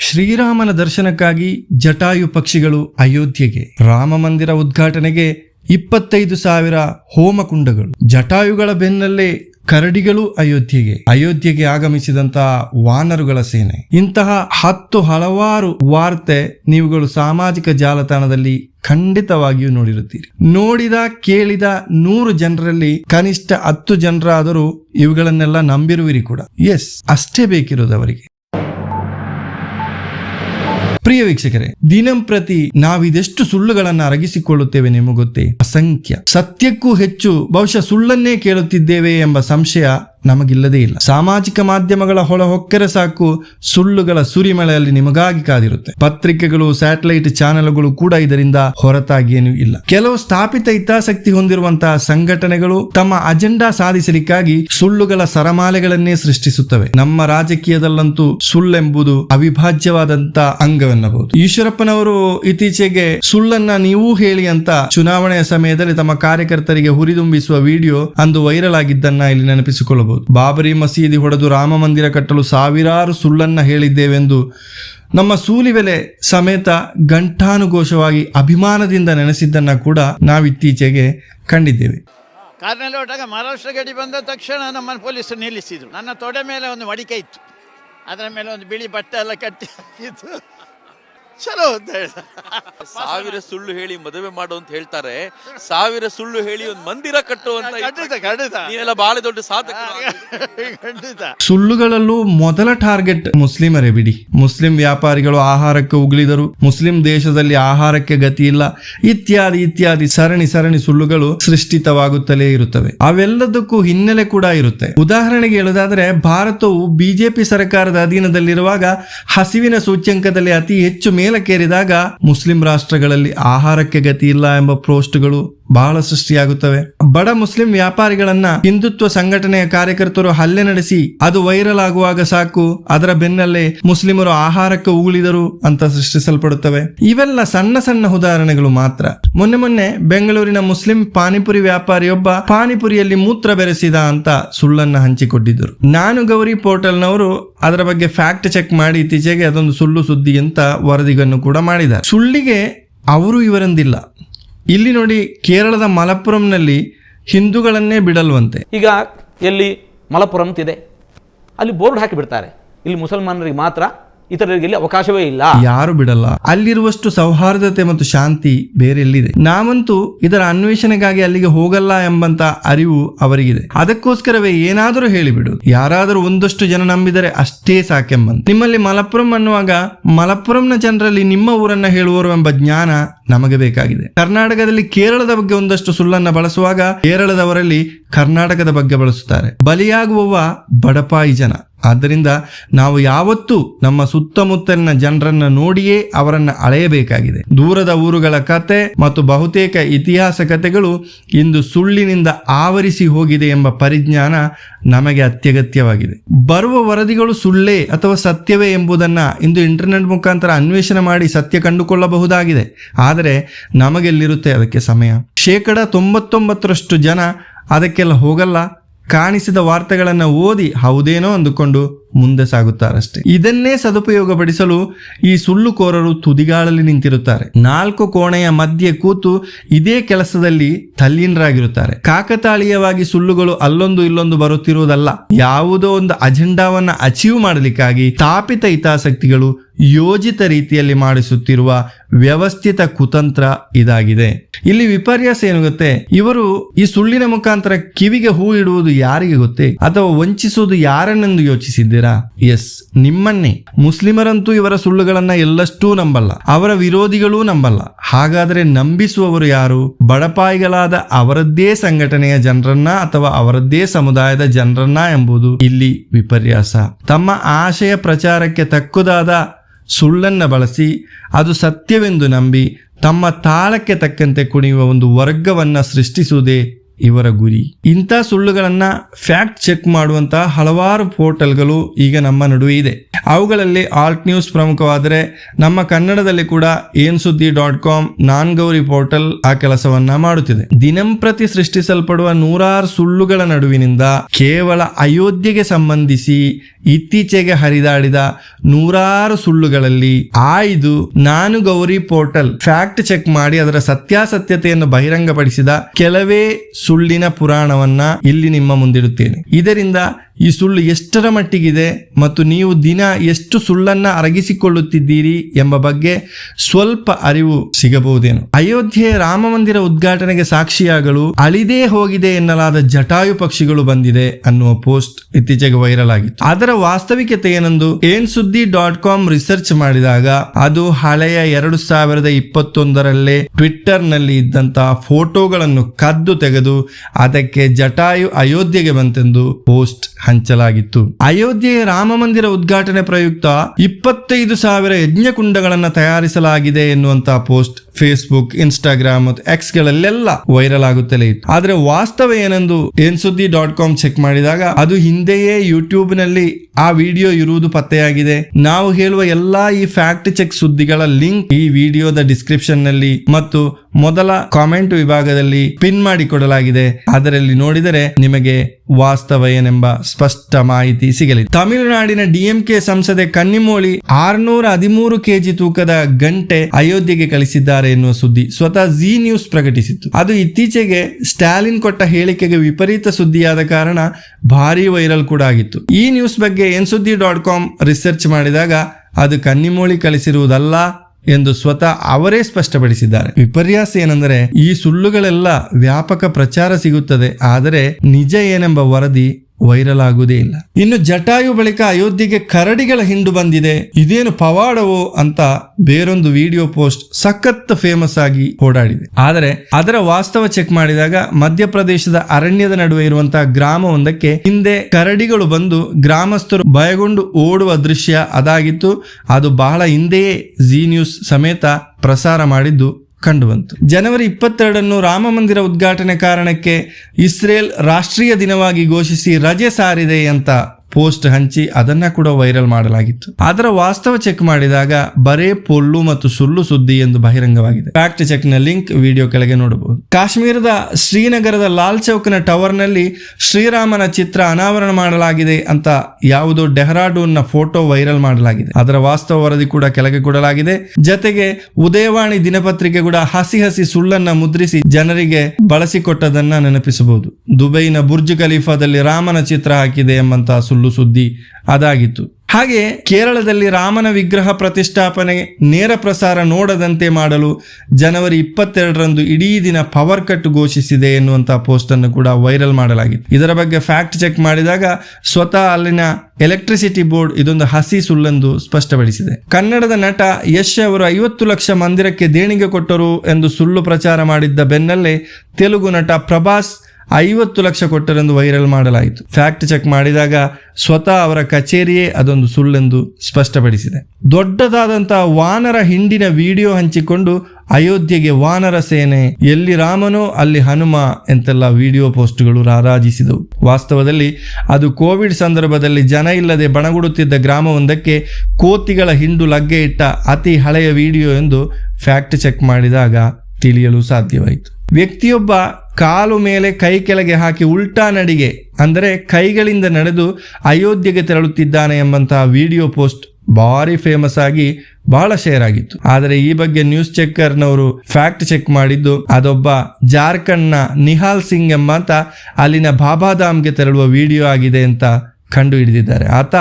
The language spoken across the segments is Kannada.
ಶ್ರೀರಾಮನ ದರ್ಶನಕ್ಕಾಗಿ ಜಟಾಯು ಪಕ್ಷಿಗಳು ಅಯೋಧ್ಯೆಗೆ, ರಾಮ ಮಂದಿರ ಉದ್ಘಾಟನೆಗೆ ಇಪ್ಪತ್ತೈದು ಸಾವಿರ ಹೋಮಕುಂಡಗಳು. ಜಟಾಯುಗಳ ಬೆನ್ನಲ್ಲೇ ಕರಡಿಗಳು ಅಯೋಧ್ಯೆಗೆ ಅಯೋಧ್ಯೆಗೆ ಆಗಮಿಸಿದಂತಹ ವಾನರುಗಳ ಸೇನೆ. ಇಂತಹ ಹತ್ತು ಹಲವಾರು ವಾರ್ತೆ ನೀವುಗಳು ಸಾಮಾಜಿಕ ಜಾಲತಾಣದಲ್ಲಿ ಖಂಡಿತವಾಗಿಯೂ ನೋಡಿರುತ್ತೀರಿ. ನೋಡಿದ, ಕೇಳಿದ ನೂರು ಜನರಲ್ಲಿ ಕನಿಷ್ಠ ಹತ್ತು ಜನರಾದರೂ ಇವುಗಳನ್ನೆಲ್ಲ ನಂಬಿರುವಿರಿ ಕೂಡ. ಎಸ್ ಅಷ್ಟೇ ಬೇಕಿರೋದು ಅವರಿಗೆ. ಪ್ರಿಯ ವೀಕ್ಷಕರೇ ದಿನಂಪ್ರತಿ ನಾವಿದೆಷ್ಟು ಸುಳ್ಳುಗಳನ್ನು ಅರಗಿಸಿಕೊಳ್ಳುತ್ತೇವೆ ನಿಮಗೆ ಅಸಂಖ್ಯ. ಸತ್ಯಕ್ಕೂ ಹೆಚ್ಚು ಬಹುಶಃ ಸುಳ್ಳನ್ನೇ ಕೇಳುತ್ತಿದ್ದೇವೆ ಎಂಬ ಸಂಶಯ ನಮಗಿಲ್ಲದೇ ಇಲ್ಲ. ಸಾಮಾಜಿಕ ಮಾಧ್ಯಮಗಳ ಹೊಳ ಹೊಕ್ಕರೆ ಸಾಕು ಸುಳ್ಳುಗಳ ಸುರಿಮಳೆಯಲ್ಲಿ ನಿಮಗಾಗಿ ಕಾದಿರುತ್ತೆ. ಪತ್ರಿಕೆಗಳು, ಸ್ಯಾಟಲೈಟ್ ಚಾನೆಲ್ಗಳು ಕೂಡ ಇದರಿಂದ ಹೊರತಾಗಿಯೇನೂ ಇಲ್ಲ. ಕೆಲವು ಸ್ಥಾಪಿತ ಹಿತಾಸಕ್ತಿ ಹೊಂದಿರುವಂತಹ ಸಂಘಟನೆಗಳು ತಮ್ಮ ಅಜೆಂಡಾ ಸಾಧಿಸಲಿಕ್ಕಾಗಿ ಸುಳ್ಳುಗಳ ಸರಮಾಲೆಗಳನ್ನೇ ಸೃಷ್ಟಿಸುತ್ತವೆ. ನಮ್ಮ ರಾಜಕೀಯದಲ್ಲಂತೂ ಸುಳ್ಳೆಂಬುದು ಅವಿಭಾಜ್ಯವಾದಂತ ಅಂಗವೆನ್ನಬಹುದು. ಈಶ್ವರಪ್ಪನವರು ಇತ್ತೀಚೆಗೆ ಸುಳ್ಳನ್ನ ನೀವು ಹೇಳಿ ಅಂತ ಚುನಾವಣೆಯ ಸಮಯದಲ್ಲಿ ತಮ್ಮ ಕಾರ್ಯಕರ್ತರಿಗೆ ಹುರಿದುಂಬಿಸುವ ವಿಡಿಯೋ ಅಂದು ವೈರಲ್ ಆಗಿದ್ದನ್ನ ಇಲ್ಲಿ ನೆನಪಿಸಿಕೊಳ್ಳಬಹುದು. ಬಾಬರಿ ಮಸೀದಿ ಹೊಡೆದು ರಾಮ ಮಂದಿರ ಕಟ್ಟಲು ಸಾವಿರಾರು ಸುಳ್ಳನ್ನು ಹೇಳಿದ್ದೇವೆಂದು ನಮ್ಮ ಸೂಲಿವೆಲೆ ಸಮೇತ ಘಂಟಾನುಘೋಷವಾಗಿ ಅಭಿಮಾನದಿಂದ ನೆನೆಸಿದ್ದನ್ನು ಕೂಡ ನಾವಿತ್ತೀಚೆಗೆ ಕಂಡಿದ್ದೇವೆ. ಕಾರ್ನಲ್ಲಿ ಮಹಾರಾಷ್ಟ್ರ ಗಡಿ ಬಂದ ತಕ್ಷಣ ನಮ್ಮನ್ನು ಪೊಲೀಸರು ನಿಲ್ಲಿಸಿದ್ರು. ನನ್ನ ತೊಡೆ ಮೇಲೆ ಒಂದು ಮಡಿಕೆ ಇತ್ತು. ಅದರ ಮೇಲೆ ಒಂದು ಬಿಳಿ ಬಟ್ಟೆ ಎಲ್ಲ ಕಟ್ಟಿ ಚಲೋ ಅಂತ ಹೇಳಿದ. ಸಾವಿರ ಸುಳ್ಳು ಹೇಳಿ ಮದುವೆ ಮಾಡು ಅಂತ ಹೇಳ್ತಾರೆ. ಸಾವಿರ ಸುಳ್ಳು ಹೇಳಿ ಒಂದು ಮಂದಿರ ಕಟ್ಟುವಂತ ಖಂಡಿತ ಖಂಡಿತ. ನೀವೆಲ್ಲ ಬಹಳ ದೊಡ್ಡ ಸಾಧಕ ಖಂಡಿತ. ಸುಳ್ಳುಗಳಲ್ಲೂ ಮೊದಲ ಟಾರ್ಗೆಟ್ ಮುಸ್ಲಿಮರೇ ಬಿಡಿ. ಮುಸ್ಲಿಂ ವ್ಯಾಪಾರಿಗಳು ಆಹಾರಕ್ಕೆ ಉಗುಳಿದರು. ಮುಸ್ಲಿಂ ದೇಶದಲ್ಲಿ ಆಹಾರಕ್ಕೆ ಗತಿ ಇಲ್ಲ. ಇತ್ಯಾದಿ ಇತ್ಯಾದಿ ಸರಣಿ ಸರಣಿ ಸುಳ್ಳುಗಳು ಸೃಷ್ಟಿತವಾಗುತ್ತಲೇ ಇರುತ್ತವೆ. ಅವೆಲ್ಲದಕ್ಕೂ ಹಿನ್ನೆಲೆ ಕೂಡ ಇರುತ್ತೆ. ಉದಾಹರಣೆಗೆ ಹೇಳುವುದಾದ್ರೆ ಭಾರತವು ಬಿಜೆಪಿ ಸರ್ಕಾರದ ಅಧೀನದಲ್ಲಿರುವಾಗ ಹಸಿವಿನ ಸೂಚ್ಯಂಕದಲ್ಲಿ ಅತಿ ಹೆಚ್ಚು ಮೇಲಕ್ಕೇರಿದಾಗ ಮುಸ್ಲಿಂ ರಾಷ್ಟ್ರಗಳಲ್ಲಿ ಆಹಾರಕ್ಕೆ ಗತಿ ಇಲ್ಲ ಎಂಬ ಪೋಸ್ಟ್ಗಳು ಬಹಳ ಸೃಷ್ಟಿಯಾಗುತ್ತವೆ. ಬಡ ಮುಸ್ಲಿಂ ವ್ಯಾಪಾರಿಗಳನ್ನ ಹಿಂದುತ್ವ ಸಂಘಟನೆಯ ಕಾರ್ಯಕರ್ತರು ಹಲ್ಲೆ ನಡೆಸಿ ಅದು ವೈರಲ್ ಆಗುವಾಗ ಸಾಕು, ಅದರ ಬೆನ್ನಲ್ಲೇ ಮುಸ್ಲಿಮರು ಆಹಾರಕ್ಕೆ ಉಗುಳಿದರು ಅಂತ ಸೃಷ್ಟಿಸಲ್ಪಡುತ್ತವೆ. ಇವೆಲ್ಲ ಸಣ್ಣ ಸಣ್ಣ ಉದಾಹರಣೆಗಳು ಮಾತ್ರ. ಮೊನ್ನೆ ಮೊನ್ನೆ ಬೆಂಗಳೂರಿನ ಮುಸ್ಲಿಂ ಪಾನಿಪುರಿ ವ್ಯಾಪಾರಿಯೊಬ್ಬ ಪಾನಿಪುರಿಯಲ್ಲಿ ಮೂತ್ರ ಬೆರೆಸಿದ ಅಂತ ಸುಳ್ಳನ್ನ ಹಂಚಿಕೊಂಡಿದ್ದರು ನಾನು ಗೌರಿ ಪೋರ್ಟಲ್ನವರು ಅದರ ಬಗ್ಗೆ ಫ್ಯಾಕ್ಟ್ ಚೆಕ್ ಮಾಡಿ ಇತ್ತೀಚೆಗೆ ಅದೊಂದು ಸುಳ್ಳು ಸುದ್ದಿ ಅಂತ ವರದಿಗಳನ್ನು ಕೂಡ ಮಾಡಿದ ಸುಳ್ಳಿಗೆ ಅವರು ಇವರಂದಿಲ್ಲ. ಇಲ್ಲಿ ನೋಡಿ ಕೇರಳದ ಮಲಪ್ಪುರಂನಲ್ಲಿ ಹಿಂದೂಗಳನ್ನೇ ಬಿಡಲ್ವಂತೆ. ಈಗ ಎಲ್ಲಿ ಮಲಪುರಂ ಅಂತಿದೆ ಅಲ್ಲಿ ಬೋರ್ಡ್ ಹಾಕಿಬಿಡ್ತಾರೆ ಇಲ್ಲಿ ಮುಸಲ್ಮಾನರಿಗೆ ಮಾತ್ರ ಇತರರಿಗೆ ಇಲ್ಲಿ ಅವಕಾಶವೇ ಇಲ್ಲ. ಯಾರು ಬಿಡಲ್ಲ. ಅಲ್ಲಿರುವಷ್ಟು ಸೌಹಾರ್ದತೆ ಮತ್ತು ಶಾಂತಿ ಬೇರೆ ಎಲ್ಲಿದೆ ನಾವಂತೂ ಇದರ ಅನ್ವೇಷಣೆಗಾಗಿ ಅಲ್ಲಿಗೆ ಹೋಗಲ್ಲ ಎಂಬಂತ ಅರಿವು ಅವರಿಗಿದೆ. ಅದಕ್ಕೋಸ್ಕರವೇ ಏನಾದರೂ ಹೇಳಿಬಿಡು. ಯಾರಾದರೂ ಒಂದಷ್ಟು ಜನ ನಂಬಿದರೆ ಅಷ್ಟೇ ಸಾಕೆಂಬಂತ. ನಿಮ್ಮಲ್ಲಿ ಮಲಪ್ಪುರಂ ಅನ್ನುವಾಗ ಮಲಪ್ಪುರಂನ ಜನರಲ್ಲಿ ನಿಮ್ಮ ಊರನ್ನ ಹೇಳುವರು ಎಂಬ ಜ್ಞಾನ ನಮಗೆ ಬೇಕಾಗಿದೆ. ಕರ್ನಾಟಕದಲ್ಲಿ ಕೇರಳದ ಬಗ್ಗೆ ಒಂದಷ್ಟು ಸುಳ್ಳನ್ನ ಬಳಸುವಾಗ ಕೇರಳದವರಲ್ಲಿ ಕರ್ನಾಟಕದ ಬಗ್ಗೆ ಬಳಸುತ್ತಾರೆ. ಬಲಿಯಾಗುವವ ಬಡಪಾಯಿ ಜನ. ಆದ್ದರಿಂದ ನಾವು ಯಾವತ್ತೂ ನಮ್ಮ ಸುತ್ತಮುತ್ತಲಿನ ಜನರನ್ನ ನೋಡಿಯೇ ಅವರನ್ನು ಅಳೆಯಬೇಕಾಗಿದೆ. ದೂರದ ಊರುಗಳ ಕತೆ ಮತ್ತು ಬಹುತೇಕ ಇತಿಹಾಸ ಕತೆಗಳು ಇಂದು ಸುಳ್ಳಿನಿಂದ ಆವರಿಸಿ ಹೋಗಿದೆ ಎಂಬ ಪರಿಜ್ಞಾನ ನಮಗೆ ಅತ್ಯಗತ್ಯವಾಗಿದೆ. ಬರುವ ವರದಿಗಳು ಸುಳ್ಳೇ ಅಥವಾ ಸತ್ಯವೇ ಎಂಬುದನ್ನ ಇಂದು ಇಂಟರ್ನೆಟ್ ಮುಖಾಂತರ ಅನ್ವೇಷಣೆ ಮಾಡಿ ಸತ್ಯ ಕಂಡುಕೊಳ್ಳಬಹುದಾಗಿದೆ. ಆದರೆ ನಮಗೆಲ್ಲಿರುತ್ತೆ ಅದಕ್ಕೆ ಸಮಯ? ಶೇಕಡ ತೊಂಬತ್ತೊಂಬತ್ತರಷ್ಟು ಜನ ಅದಕ್ಕೆಲ್ಲ ಹೋಗಲ್ಲ. ಕಾಣಿಸಿದ ವಾರ್ತೆಗಳನ್ನು ಓದಿ ಹೌದೇನೋ ಅಂದುಕೊಂಡು ಮುಂದೆ ಸಾಗುತ್ತಾರಷ್ಟೇ. ಇದನ್ನೇ ಸದುಪಯೋಗಪಡಿಸಲು ಈ ಸುಳ್ಳುಕೋರರು ತುದಿಗಾಳಲ್ಲಿ ನಿಂತಿರುತ್ತಾರೆ. ನಾಲ್ಕು ಕೋಣೆಯ ಮಧ್ಯೆ ಕೂತು ಇದೇ ಕೆಲಸದಲ್ಲಿ ತಲ್ಲೀನರಾಗಿರುತ್ತಾರೆ. ಕಾಕತಾಳೀಯವಾಗಿ ಸುಳ್ಳುಗಳು ಅಲ್ಲೊಂದು ಇಲ್ಲೊಂದು ಬರುತ್ತಿರುವುದಲ್ಲ. ಯಾವುದೋ ಒಂದು ಅಜೆಂಡಾವನ್ನ ಅಚೀವ್ ಮಾಡಲಿಕ್ಕಾಗಿ ಸ್ಥಾಪಿತ ಹಿತಾಸಕ್ತಿಗಳು ಯೋಜಿತ ರೀತಿಯಲ್ಲಿ ಮಾಡಿಸುತ್ತಿರುವ ವ್ಯವಸ್ಥಿತ ಕುತಂತ್ರ ಇದಾಗಿದೆ. ಇಲ್ಲಿ ವಿಪರ್ಯಾಸ ಏನು ಗೊತ್ತೇ? ಇವರು ಈ ಸುಳ್ಳಿನ ಮುಖಾಂತರ ಕಿವಿಗೆ ಹೂ ಇಡುವುದು ಯಾರಿಗೆ ಗೊತ್ತೇ? ಅಥವಾ ವಂಚಿಸುವುದು ಯಾರನ್ನೆಂದು ಯೋಚಿಸಿದ್ದೀರಾ? ಎಸ್, ನಿಮ್ಮನ್ನೇ. ಮುಸ್ಲಿಮರಂತೂ ಇವರ ಸುಳ್ಳುಗಳನ್ನ ಎಲ್ಲಷ್ಟೂ ನಂಬಲ್ಲ. ಅವರ ವಿರೋಧಿಗಳೂ ನಂಬಲ್ಲ. ಹಾಗಾದರೆ ನಂಬಿಸುವವರು ಯಾರು? ಬಡಪಾಯಿಗಳಾದ ಅವರದ್ದೇ ಸಂಘಟನೆಯ ಜನರನ್ನ ಅಥವಾ ಅವರದ್ದೇ ಸಮುದಾಯದ ಜನರನ್ನ ಎಂಬುದು ಇಲ್ಲಿ ವಿಪರ್ಯಾಸ. ತಮ್ಮ ಆಶಯ ಪ್ರಚಾರಕ್ಕೆ ತಕ್ಕುದಾದ ಸುಳ್ಳನ್ನ ಬಳಸಿ ಅದು ಸತ್ಯವೆಂದು ನಂಬಿ ತಮ್ಮ ತಾಳಕ್ಕೆ ತಕ್ಕಂತೆ ಕುಣಿಯುವ ಒಂದು ವರ್ಗವನ್ನು ಸೃಷ್ಟಿಸುವುದೇ ಇವರ ಗುರಿ. ಇಂಥ ಸುಳ್ಳುಗಳನ್ನು ಫ್ಯಾಕ್ಟ್ ಚೆಕ್ ಮಾಡುವಂತಹ ಹಲವಾರು ಪೋರ್ಟಲ್ಗಳು ಈಗ ನಮ್ಮ ನಡುವೆ ಇದೆ. ಅವುಗಳಲ್ಲಿ ಆಲ್ಟ್ ನ್ಯೂಸ್ ಪ್ರಮುಖವಾದರೆ ನಮ್ಮ ಕನ್ನಡದಲ್ಲಿ ಕೂಡ ಏನ್ ಸುದ್ದಿ dot com Naan Gauri portal ಆ ಕೆಲಸವನ್ನ ಮಾಡುತ್ತಿದೆ. ದಿನಂಪ್ರತಿ ಸೃಷ್ಟಿಸಲ್ಪಡುವ ನೂರಾರು ಸುಳ್ಳುಗಳ ನಡುವಿನಿಂದ ಕೇವಲ ಅಯೋಧ್ಯೆಗೆ ಸಂಬಂಧಿಸಿ ಇತ್ತೀಚೆಗೆ ಹರಿದಾಡಿದ ನೂರಾರು ಸುಳ್ಳುಗಳಲ್ಲಿ ಆಯ್ದು ನಾನು ಗೌರಿ ಪೋರ್ಟಲ್ ಫ್ಯಾಕ್ಟ್ ಚೆಕ್ ಮಾಡಿ ಅದರ ಸತ್ಯಾಸತ್ಯತೆಯನ್ನು ಬಹಿರಂಗಪಡಿಸಿದ ಕೆಲವೇ ಸುಳ್ಳಿನ ಪುರಾಣವನ್ನ ಇಲ್ಲಿ ನಿಮ್ಮ ಮುಂದಿಡುತ್ತೇನೆ. ಇದರಿಂದ ಈ ಸುಳ್ಳು ಎಷ್ಟರ ಮಟ್ಟಿಗಿದೆ ಮತ್ತು ನೀವು ದಿನ ಎಷ್ಟು ಸುಳ್ಳನ್ನ ಅರಗಿಸಿಕೊಳ್ಳುತ್ತಿದ್ದೀರಿ ಎಂಬ ಬಗ್ಗೆ ಸ್ವಲ್ಪ ಅರಿವು ಸಿಗಬಹುದೇನು? ಅಯೋಧ್ಯೆ ರಾಮ ಮಂದಿರ ಉದ್ಘಾಟನೆಗೆ ಸಾಕ್ಷಿಯಾಗಲು ಅಳಿದೇ ಹೋಗಿದೆ ಎನ್ನಲಾದ ಜಟಾಯು ಪಕ್ಷಿಗಳು ಬಂದಿದೆ ಅನ್ನುವ ಪೋಸ್ಟ್ ಇತ್ತೀಚೆಗೆ ವೈರಲ್ ಆಗಿತ್ತು. ಅದರ ವಾಸ್ತವಿಕತೆ ಏನೆಂದು ಏನ್ ಸುದ್ದಿ ಡಾಟ್ ಕಾಮ್ ರಿಸರ್ಚ್ ಮಾಡಿದಾಗ ಅದು ಹಳೆಯ ಎರಡು ಸಾವಿರದ ಇಪ್ಪತ್ತೊಂದರಲ್ಲೇ ಟ್ವಿಟ್ಟರ್ನಲ್ಲಿ ಇದ್ದಂತಹ ಫೋಟೋಗಳನ್ನು ಕದ್ದು ತೆಗೆದು ಅದಕ್ಕೆ ಜಟಾಯು ಅಯೋಧ್ಯೆಗೆ ಬಂತೆಂದು ಪೋಸ್ಟ್ ಹಂಚಲಾಗಿತ್ತು. ಅಯೋಧ್ಯೆಯ ರಾಮ ಮಂದಿರ ಉದ್ಘಾಟನೆ ಪ್ರಯುಕ್ತ ಇಪ್ಪತ್ತೈದು ಸಾವಿರ ಯಜ್ಞಕುಂಡಗಳನ್ನು ತಯಾರಿಸಲಾಗಿದೆ ಎನ್ನುವಂತಹ ಪೋಸ್ಟ್. ಫೇಸ್ಬುಕ್ ಇನ್ಸ್ಟಾಗ್ರಾಮ್ ಮತ್ತು ಎಕ್ಸ್ ಗಳಲ್ಲೆಲ್ಲ ವೈರಲ್ ಆಗುತ್ತಲೇ ಇತ್ತು. ಆದ್ರೆ ವಾಸ್ತವ ಏನೆಂದು ಏನ್ ಸುದ್ದಿ ಡಾಟ್ ಕಾಮ್ ಚೆಕ್ ಮಾಡಿದಾಗ ಅದು ಹಿಂದೆಯೇ ಯೂಟ್ಯೂಬ್ನಲ್ಲಿ ಆ ವಿಡಿಯೋ ಇರುವುದು ಪತ್ತೆಯಾಗಿದೆ. ನಾವು ಹೇಳುವ ಎಲ್ಲಾ ಈ ಫ್ಯಾಕ್ಟ್ ಚೆಕ್ ಸುದ್ದಿಗಳ ಲಿಂಕ್ ಈ ವಿಡಿಯೋದ ಡಿಸ್ಕ್ರಿಪ್ಷನ್ನಲ್ಲಿ ಮತ್ತು ಮೊದಲ ಕಾಮೆಂಟ್ ವಿಭಾಗದಲ್ಲಿ ಪಿನ್ ಮಾಡಿ ಕೊಡಲಾಗಿದೆ ಅದರಲ್ಲಿ ನೋಡಿದರೆ ನಿಮಗೆ ವಾಸ್ತವ ಏನೆಂಬ ಸ್ಪಷ್ಟ ಮಾಹಿತಿ ಸಿಗಲಿದೆ. ತಮಿಳುನಾಡಿನ ಡಿಎಂಕೆ ಸಂಸದೆ ಕನ್ನಿಮೋಳಿ ಆರ್ನೂರ ಹದಿಮೂರು ಕೆಜಿ ತೂಕದ ಗಂಟೆ ಅಯೋಧ್ಯೆಗೆ ಕಳಿಸಿದ್ದಾರೆ. ಎನ್ನುವ ಸುದ್ದಿ ಸ್ವತಃ ಜಿ ನ್ಯೂಸ್ ಪ್ರಕಟಿಸಿತ್ತು. ಅದು ಇತ್ತೀಚೆಗೆ ಸ್ಟಾಲಿನ್ ಕೊಟ್ಟ ಹೇಳಿಕೆಗೆ ವಿಪರೀತ ಸುದ್ದಿಯಾದ ಕಾರಣ ಭಾರಿ ವೈರಲ್ ಕೂಡ ಆಗಿತ್ತು. ಈ ನ್ಯೂಸ್ ಬಗ್ಗೆ ಏನ್ ಸುದ್ದಿ ಡಾಟ್ ಕಾಮ್ ರಿಸರ್ಚ್ ಮಾಡಿದಾಗ ಅದು ಕನ್ನಿಮೋಳಿ ಕಲಿಸಿರುವುದಲ್ಲ ಎಂದು ಸ್ವತಃ ಅವರೇ ಸ್ಪಷ್ಟಪಡಿಸಿದ್ದಾರೆ. ವಿಪರ್ಯಾಸ ಏನೆಂದರೆ ಈ ಸುಳ್ಳುಗಳೆಲ್ಲ ವ್ಯಾಪಕ ಪ್ರಚಾರ ಸಿಗುತ್ತದೆ, ಆದರೆ ನಿಜ ಏನೆಂಬ ವರದಿ ವೈರಲ್ ಆಗುವುದೇ ಇಲ್ಲ. ಇನ್ನು ಜಟಾಯು ಬಳಿಕ ಅಯೋಧ್ಯೆಗೆ ಕರಡಿಗಳ ಹಿಂಡು ಬಂದಿದೆ. ಇದೇನು ಪವಾಡವೋ ಅಂತ ಬೇರೊಂದು ವಿಡಿಯೋ ಪೋಸ್ಟ್ ಸಖತ್ ಫೇಮಸ್ ಆಗಿ ಓಡಾಡಿದೆ. ಆದರೆ ಅದರ ವಾಸ್ತವ ಚೆಕ್ ಮಾಡಿದಾಗ ಮಧ್ಯಪ್ರದೇಶದ ಅರಣ್ಯದ ನಡುವೆ ಇರುವಂತಹ ಗ್ರಾಮವೊಂದಕ್ಕೆ ಹಿಂದೆ ಕರಡಿಗಳು ಬಂದು ಗ್ರಾಮಸ್ಥರು ಭಯಗೊಂಡು ಓಡುವ ದೃಶ್ಯ ಅದಾಗಿತ್ತು. ಅದು ಬಹಳ ಹಿಂದೆಯೇ ಜಿ ನ್ಯೂಸ್ ಸಮೇತ ಪ್ರಸಾರ ಮಾಡಿದ್ದು ಕಂಡುಬಂತು. ಜನವರಿ ಇಪ್ಪತ್ತೆರಡನ್ನು ರಾಮ ಮಂದಿರ ಉದ್ಘಾಟನೆ ಕಾರಣಕ್ಕೆ ಇಸ್ರೇಲ್ ರಾಷ್ಟ್ರೀಯ ದಿನವಾಗಿ ಘೋಷಿಸಿ ರಜೆ ಸಾರಿದೆ ಅಂತ ಪೋಸ್ಟ್ ಹಂಚಿ ಅದನ್ನ ಕೂಡ ವೈರಲ್ ಮಾಡಲಾಗಿತ್ತು. ಅದರ ವಾಸ್ತವ ಚೆಕ್ ಮಾಡಿದಾಗ ಬರೇ ಪೊಲ್ಲು ಮತ್ತು ಸುಳ್ಳು ಸುದ್ದಿ ಎಂದು ಬಹಿರಂಗವಾಗಿದೆ. ಫ್ಯಾಕ್ಟ್ ಚೆಕ್ನ ಲಿಂಕ್ ವಿಡಿಯೋ ಕೆಳಗೆ ನೋಡಬಹುದು. ಕಾಶ್ಮೀರದ ಶ್ರೀನಗರದ ಲಾಲ್ ಚೌಕ್ನ ಟವರ್ನಲ್ಲಿ ಶ್ರೀರಾಮನ ಚಿತ್ರ ಅನಾವರಣ ಮಾಡಲಾಗಿದೆ ಅಂತ ಯಾವುದೋ ಡೆಹ್ರಾಡೂನ್ನ ಫೋಟೋ ವೈರಲ್ ಮಾಡಲಾಗಿದೆ. ಅದರ ವಾಸ್ತವ ವರದಿ ಕೂಡ ಕೆಳಗೆ ಕೊಡಲಾಗಿದೆ. ಜತೆಗೆ ಉದಯವಾಣಿ ದಿನಪತ್ರಿಕೆ ಕೂಡ ಹಸಿ ಹಸಿ ಸುಳ್ಳನ್ನ ಮುದ್ರಿಸಿ ಜನರಿಗೆ ಬಳಸಿಕೊಟ್ಟದನ್ನ ನೆನಪಿಸಬಹುದು. ದುಬೈನ ಬುರ್ಜ್ ಖಲೀಫಾದಲ್ಲಿ ರಾಮನ ಚಿತ್ರ ಹಾಕಿದೆ ಎಂಬಂತಹ ಸುದ್ದಿ ಅದಾಗಿತ್ತು. ಹಾಗೆ ಕೇರಳದಲ್ಲಿ ರಾಮನ ವಿಗ್ರಹ ಪ್ರತಿಷ್ಠಾಪನೆ ನೇರ ಪ್ರಸಾರ ನೋಡದಂತೆ ಮಾಡಲು ಜನವರಿ ಇಪ್ಪತ್ತೆರಡರಂದು ಇಡೀ ದಿನ ಪವರ್ ಕಟ್ ಘೋಷಿಸಿದೆ ಎನ್ನುವಂತಹ ಪೋಸ್ಟ್ ಅನ್ನು ಕೂಡ ವೈರಲ್ ಮಾಡಲಾಗಿತ್ತು. ಇದರ ಬಗ್ಗೆ ಫ್ಯಾಕ್ಟ್ ಚೆಕ್ ಮಾಡಿದಾಗ ಸ್ವತಃ ಅಲ್ಲಿನ ಎಲೆಕ್ಟ್ರಿಸಿಟಿ ಬೋರ್ಡ್ ಇದೊಂದು ಹಸಿ ಸುಳ್ಳೆಂದು ಸ್ಪಷ್ಟಪಡಿಸಿದೆ. ಕನ್ನಡದ ನಟ ಯಶ್ ಅವರು ಐವತ್ತು ಲಕ್ಷ ಮಂದಿರಕ್ಕೆ ದೇಣಿಗೆ ಕೊಟ್ಟರು ಎಂದು ಸುಳ್ಳು ಪ್ರಚಾರ ಮಾಡಿದ್ದ ಬೆನ್ನಲ್ಲೇ ತೆಲುಗು ನಟ ಪ್ರಭಾಸ್ ಐವತ್ತು ಲಕ್ಷ ಕೊಟ್ಟರೆಂದು ವೈರಲ್ ಮಾಡಲಾಯಿತು. ಫ್ಯಾಕ್ಟ್ ಚೆಕ್ ಮಾಡಿದಾಗ ಸ್ವತಃ ಅವರ ಕಚೇರಿಯೇ ಅದೊಂದು ಸುಳ್ಳೆಂದು ಸ್ಪಷ್ಟಪಡಿಸಿದೆ. ದೊಡ್ಡದಾದಂತಹ ವಾನರ ಹಿಂಡಿನ ವಿಡಿಯೋ ಹಂಚಿಕೊಂಡು ಅಯೋಧ್ಯೆಗೆ ವಾನರ ಸೇನೆ, ಎಲ್ಲಿ ರಾಮನೋ ಅಲ್ಲಿ ಹನುಮ ಎಂತೆಲ್ಲ ವಿಡಿಯೋ ಪೋಸ್ಟ್ಗಳು ರಾರಾಜಿಸಿದವು. ವಾಸ್ತವದಲ್ಲಿ ಅದು ಕೋವಿಡ್ ಸಂದರ್ಭದಲ್ಲಿ ಜನ ಇಲ್ಲದೆ ಬಣಗುಡುತ್ತಿದ್ದ ಗ್ರಾಮವೊಂದಕ್ಕೆ ಕೋತಿಗಳ ಹಿಂಡು ಲಗ್ಗೆ ಇಟ್ಟ ಅತಿ ಹಳೆಯ ವಿಡಿಯೋ ಎಂದು ಫ್ಯಾಕ್ಟ್ ಚೆಕ್ ಮಾಡಿದಾಗ ತಿಳಿಯಲು ಸಾಧ್ಯವಾಯಿತು. ವ್ಯಕ್ತಿಯೊಬ್ಬ ಕಾಲು ಮೇಲೆ ಕೈ ಕೆಳಗೆ ಹಾಕಿ ಉಲ್ಟಾ ನಡಿಗೆ, ಅಂದರೆ ಕೈಗಳಿಂದ ನಡೆದು ಅಯೋಧ್ಯೆಗೆ ತೆರಳುತ್ತಿದ್ದಾನೆ ಎಂಬಂತಹ ವಿಡಿಯೋ ಪೋಸ್ಟ್ ಭಾರಿ ಫೇಮಸ್ ಆಗಿ ಬಹಳ ಶೇರ್ ಆಗಿತ್ತು. ಆದರೆ ಈ ಬಗ್ಗೆ ನ್ಯೂಸ್ ಚೆಕ್ಕರ್ನವರು ಫ್ಯಾಕ್ಟ್ ಚೆಕ್ ಮಾಡಿದ್ದು, ಅದೊಬ್ಬ ಜಾರ್ಖಂಡ್ನ ನಿಹಾಲ್ ಸಿಂಗ್ ಎಂಬಂತ ಅಲ್ಲಿನ ಬಾಬಾಧಾಮ್ಗೆ ತೆರಳುವ ವಿಡಿಯೋ ಆಗಿದೆ ಅಂತ ಕಂಡು ಹಿಡಿದಿದ್ದಾರೆ ಆತ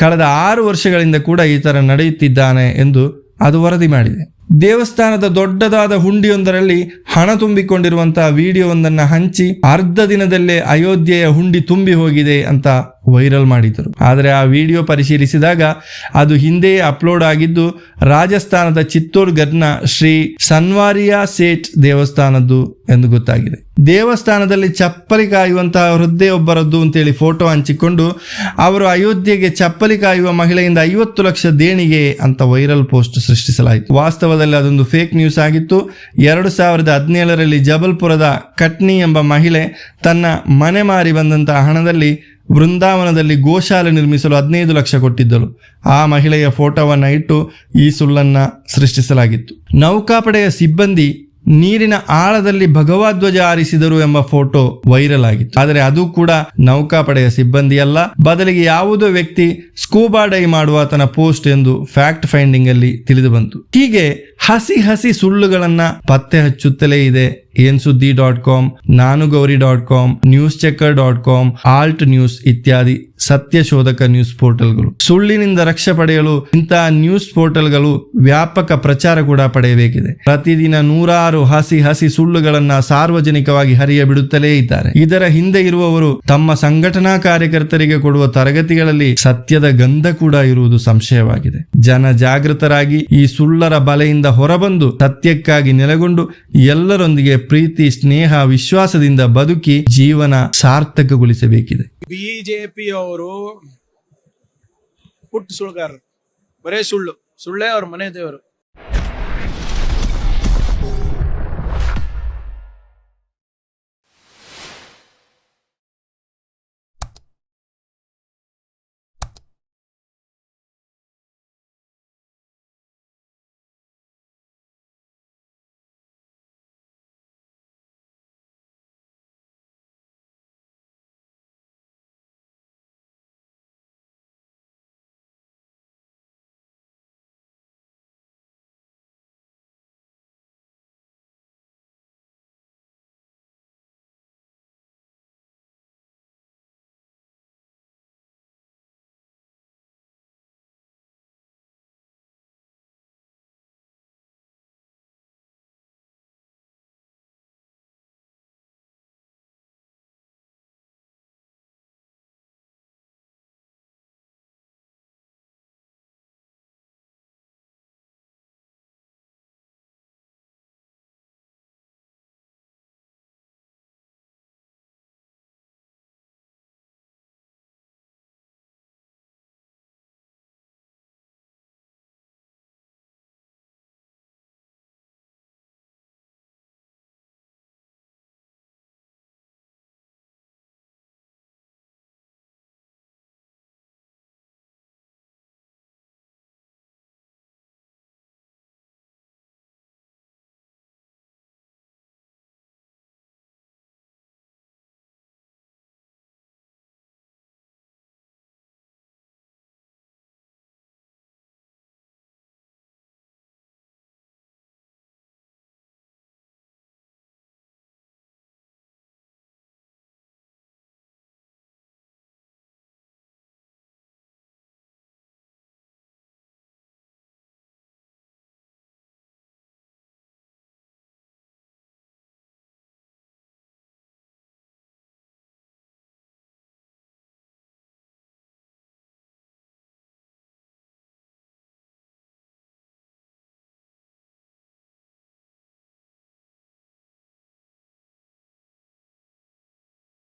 ಕಳೆದ ಆರು ವರ್ಷಗಳಿಂದ ಕೂಡ ಈ ತರ ನಡೆಯುತ್ತಿದ್ದಾನೆ ಎಂದು ಅದು ವರದಿ ಮಾಡಿದೆ. ದೇವಸ್ಥಾನದ ದೊಡ್ಡದಾದ ಹುಂಡಿಯೊಂದರಲ್ಲಿ ಹಣ ತುಂಬಿಕೊಂಡಿರುವಂತಹ ವಿಡಿಯೋವೊಂದನ್ನು ಹಂಚಿ ಅರ್ಧ ದಿನದಲ್ಲೇ ಅಯೋಧ್ಯೆಯ ಹುಂಡಿ ತುಂಬಿ ಹೋಗಿದೆ ಅಂತ ವೈರಲ್ ಮಾಡಿದರು ಆದರೆ ಆ ವಿಡಿಯೋ ಪರಿಶೀಲಿಸಿದಾಗ ಅದು ಹಿಂದೆಯೇ ಅಪ್ಲೋಡ್ ಆಗಿದ್ದು ರಾಜಸ್ಥಾನದ ಚಿತ್ತೋರ್ಗಢ್ನ ಶ್ರೀ ಸನ್ವಾರಿಯಾ ಸೇಠ್ ದೇವಸ್ಥಾನದ್ದು ಎಂದು ಗೊತ್ತಾಗಿದೆ. ದೇವಸ್ಥಾನದಲ್ಲಿ ಚಪ್ಪಲಿ ಕಾಯುವಂತಹ ವೃದ್ಧೆಯೊಬ್ಬರದ್ದು ಅಂತೇಳಿ ಫೋಟೋ ಹಂಚಿಕೊಂಡು ಅವರು ಅಯೋಧ್ಯೆಗೆ ಚಪ್ಪಲಿ ಕಾಯುವ ಮಹಿಳೆಯಿಂದ ಐವತ್ತು ಲಕ್ಷ ದೇಣಿಗೆ ಅಂತ ವೈರಲ್ ಪೋಸ್ಟ್ ಸೃಷ್ಟಿಸಲಾಯಿತು. ವಾಸ್ತವದಲ್ಲಿ ಅದೊಂದು ಫೇಕ್ ನ್ಯೂಸ್ ಆಗಿತ್ತು. ಎರಡು ಸಾವಿರದ ಹದಿನೇಳರಲ್ಲಿ ಜಬಲ್ಪುರದ ಕಟ್ನಿ ಎಂಬ ಮಹಿಳೆ ತನ್ನ ಮನೆ ಮಾರಿ ಬಂದಂತಹ ಹಣದಲ್ಲಿ ವೃಂದಾವನದಲ್ಲಿ ಗೋಶಾಲೆ ನಿರ್ಮಿಸಲು ಹದಿನೈದು ಲಕ್ಷ ಕೊಟ್ಟಿದ್ದಳು ಆ ಮಹಿಳೆಯ ಫೋಟೋವನ್ನು ಇಟ್ಟು ಈ ಸುಳ್ಳನ್ನ ಸೃಷ್ಟಿಸಲಾಗಿತ್ತು. ನೌಕಾಪಡೆಯ ಸಿಬ್ಬಂದಿ ನೀರಿನ ಆಳದಲ್ಲಿ ಭಗವಧ್ವಜ ಆರಿಸಿದರು ಎಂಬ ಫೋಟೋ ವೈರಲ್ ಆಗಿತ್ತು. ಆದರೆ ಅದು ಕೂಡ ನೌಕಾಪಡೆಯ ಸಿಬ್ಬಂದಿಯಲ್ಲ. ಬದಲಿಗೆ ಯಾವುದೋ ವ್ಯಕ್ತಿ ಸ್ಕೂಬಾ ಡೈ ಮಾಡುವ ಆತನ ಪೋಸ್ಟ್ ಎಂದು ಫ್ಯಾಕ್ಟ್ ಫೈಂಡಿಂಗ್ ಅಲ್ಲಿ ತಿಳಿದು ಬಂತು. ಹೀಗೆ ಹಸಿ ಹಸಿ ಸುಳ್ಳುಗಳನ್ನ ಪತ್ತೆ ಹಚ್ಚುತ್ತಲೇ ಇದೆ ಏನ್ ಸುದ್ದಿ dot com Naanu Gauri dot com news checker dot com Alt News ಇತ್ಯಾದಿ ಸತ್ಯ ಶೋಧಕ ನ್ಯೂಸ್ ಪೋರ್ಟಲ್ಗಳು. ಸುಳ್ಳಿನಿಂದ ರಕ್ಷೆ ಪಡೆಯಲು ಇಂತಹ ನ್ಯೂಸ್ ಪೋರ್ಟಲ್ಗಳು ವ್ಯಾಪಕ ಪ್ರಚಾರ ಕೂಡ ಪಡೆಯಬೇಕಿದೆ. ಪ್ರತಿದಿನ ನೂರಾರು ಹಸಿ ಹಸಿ ಸುಳ್ಳುಗಳನ್ನ ಸಾರ್ವಜನಿಕವಾಗಿ ಹರಿಯ ಬಿಡುತ್ತಲೇ ಇದ್ದಾರೆ. ಇದರ ಹಿಂದೆ ಇರುವವರು ತಮ್ಮ ಸಂಘಟನಾ ಕಾರ್ಯಕರ್ತರಿಗೆ ಕೊಡುವ ತರಗತಿಗಳಲ್ಲಿ ಸತ್ಯದ ಗಂಧ ಕೂಡ ಇರುವುದು ಸಂಶಯವಾಗಿದೆ. ಜನ ಜಾಗೃತರಾಗಿ ಈ ಸುಳ್ಳರ ಬಲೆಯಿಂದ ಹೊರಬಂದು ಸತ್ಯಕ್ಕಾಗಿ ನೆಲೆಗೊಂಡು ಎಲ್ಲರೊಂದಿಗೆ ಪ್ರೀತಿ, ಸ್ನೇಹ, ವಿಶ್ವಾಸದಿಂದ ಬದುಕಿ ಜೀವನ ಸಾರ್ಥಕಗೊಳಿಸಬೇಕಿದೆ. ಬಿಜೆಪಿಯವರು ಪುಟ್ಟ ಸುಳ್ಗಾರರು, ಬರೇ ಸುಳ್ಳು. ಸುಳ್ಳೇ ಅವ್ರ ಮನೆ ದೇವರು.